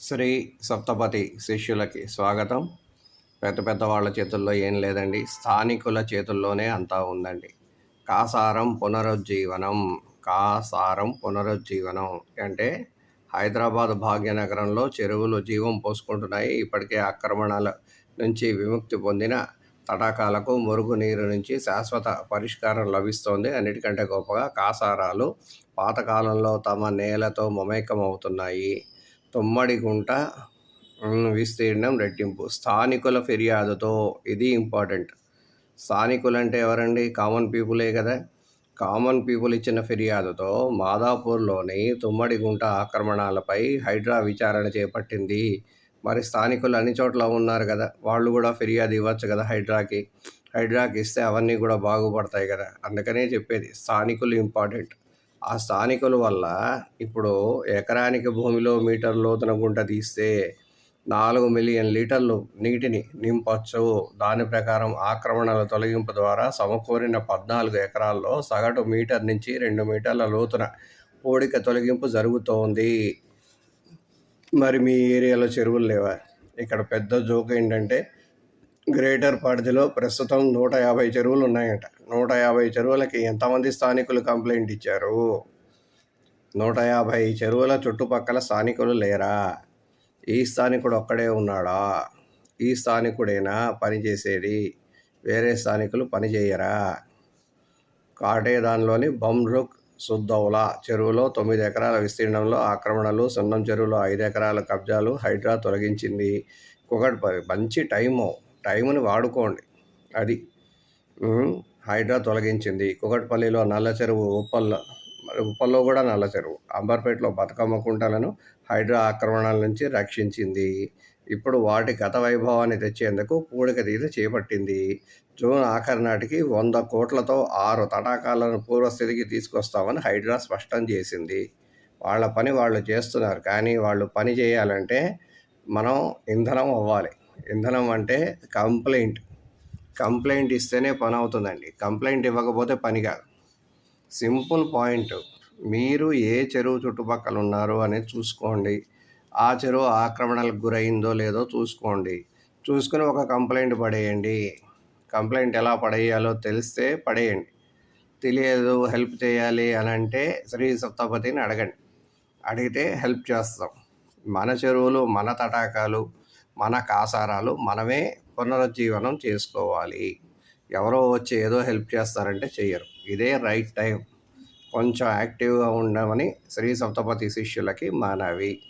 శ్రీ సప్తపతి శిష్యులకి స్వాగతం. పెద్ద పెద్ద వాళ్ళ చేతుల్లో ఏం లేదండి. స్థానికుల చేతుల్లోనే అంతా ఉందండి. కాసారం పునరుజ్జీవనం కాసారం పునరుజ్జీవనం అంటే హైదరాబాద్ భాగ్యనగరంలో చెరువులు జీవం పోసుకుంటున్నాయి. ఇప్పటికే ఆక్రమణల నుంచి విముక్తి పొందిన తటాకాలకు మురుగునీరు నుంచి శాశ్వత పరిష్కారం లభిస్తోంది. అన్నిటికంటే గొప్పగా కాసారాలు పాతకాలంలో తమ నేలతో మమేకం అవుతున్నాయి గుంట విస్తీర్ణం రెట్టింపు. స్థానికుల ఫిర్యాదుతో ఇది ఇంపార్టెంట్. స్థానికులు అంటే ఎవరండి? కామన్ పీపులే కదా. కామన్ పీపుల్ ఇచ్చిన ఫిర్యాదుతో మాదాపూర్లోని గుంట ఆక్రమణాలపై హైడ్రా విచారణ చేపట్టింది. మరి స్థానికులు అన్ని చోట్ల ఉన్నారు కదా. వాళ్ళు కూడా ఫిర్యాదు ఇవ్వచ్చు కదా హైడ్రాకి. హైడ్రాకి ఇస్తే అవన్నీ కూడా బాగుపడతాయి కదా. అందుకనే చెప్పేది స్థానికులు ఇంపార్టెంట్. ఆ స్థానికుల వల్ల ఇప్పుడు ఎకరానికి భూమిలో మీటర్ లోతున గుంట తీస్తే నాలుగు మిలియన్ లీటర్లు నీటిని నింపచ్చు. దాని ప్రకారం ఆక్రమణల తొలగింపు ద్వారా సమకూరిన పద్నాలుగు ఎకరాల్లో సగటు మీటర్ నుంచి రెండు మీటర్ల లోతున పూడిక తొలగింపు జరుగుతోంది. మరి మీ ఏరియాలో చెరువులు లేవా? ఇక్కడ పెద్ద జోక్ ఏంటంటే గ్రేటర్ పరిధిలో ప్రస్తుతం నూట యాభై చెరువులు ఉన్నాయట. నూట యాభై చెరువులకి ఎంతమంది స్థానికులు కంప్లైంట్ ఇచ్చారు? నూట యాభై చెరువుల చుట్టుపక్కల స్థానికులు లేరా? ఈ స్థానికుడు ఒక్కడే ఉన్నాడా? ఈ స్థానికుడైనా పనిచేసేది? వేరే స్థానికులు పనిచేయరా? కాటేదాన్లోని బమ్రుక్ సుద్దౌలా చెరువులో తొమ్మిది ఎకరాల విస్తీర్ణంలో ఆక్రమణలు సున్నం చెరువులో ఐదు ఎకరాల కబ్జాలు హైడ్రా తొలగించింది. కుకట్పల్లి మంచి టైము. టైంని వాడుకోండి. అది. హైడ్రా తొలగించింది. కుకట్పల్లిలో నల్ల చెరువు ఉప్పల్లో ఉప్పల్లో కూడా నల్ల చెరువు. అంబర్పేటలో బతుకమ్మ కుంటలను హైడ్రా ఆక్రమణల నుంచి రక్షించింది. ఇప్పుడు వాటి గత వైభవాన్ని తెచ్చేందుకు పూడిక తీత చేపట్టింది. జూన్ ఆఖరి నాటికి వంద కోట్లతో ఆరు తటాకాలను పూర్వస్థితికి తీసుకొస్తామని హైడ్రా స్పష్టం చేసింది. వాళ్ళ పని వాళ్ళు చేస్తున్నారు. కానీ వాళ్ళు పని చేయాలంటే మనం ఇంధనం అవ్వాలి. ఇంధనం అంటే కంప్లైంట్. కంప్లైంట్ ఇస్తేనే పని అవుతుందండి. కంప్లైంట్ ఇవ్వకపోతే పని కాదు. Simple point. మీరు ఏ చెరువు చుట్టుపక్కల ఉన్నారు అనేది చూసుకోండి. ఆ చెరువు ఆక్రమణలకు గురైందో లేదో చూసుకోండి. చూసుకుని ఒక కంప్లైంట్ పడేయండి. కంప్లైంట్ ఎలా పడేయాలో తెలిస్తే పడేయండి. తెలియదు హెల్ప్ చేయాలి అని అంటే శ్రీ సప్తపతిని అడగండి. అడిగితే హెల్ప్ చేస్తాం. మన చెరువులు మన తటాకాలు మన కాసారాలు మనమే పునరుజ్జీవనం చేసుకోవాలి. ఎవరో వచ్చి ఏదో హెల్ప్ చేస్తారంటే చెయ్యరు. ఇదే రైట్ టైం. కొంచెం యాక్టివ్గా ఉండమని శ్రీ సప్తపతి శిష్యులకి మనవి.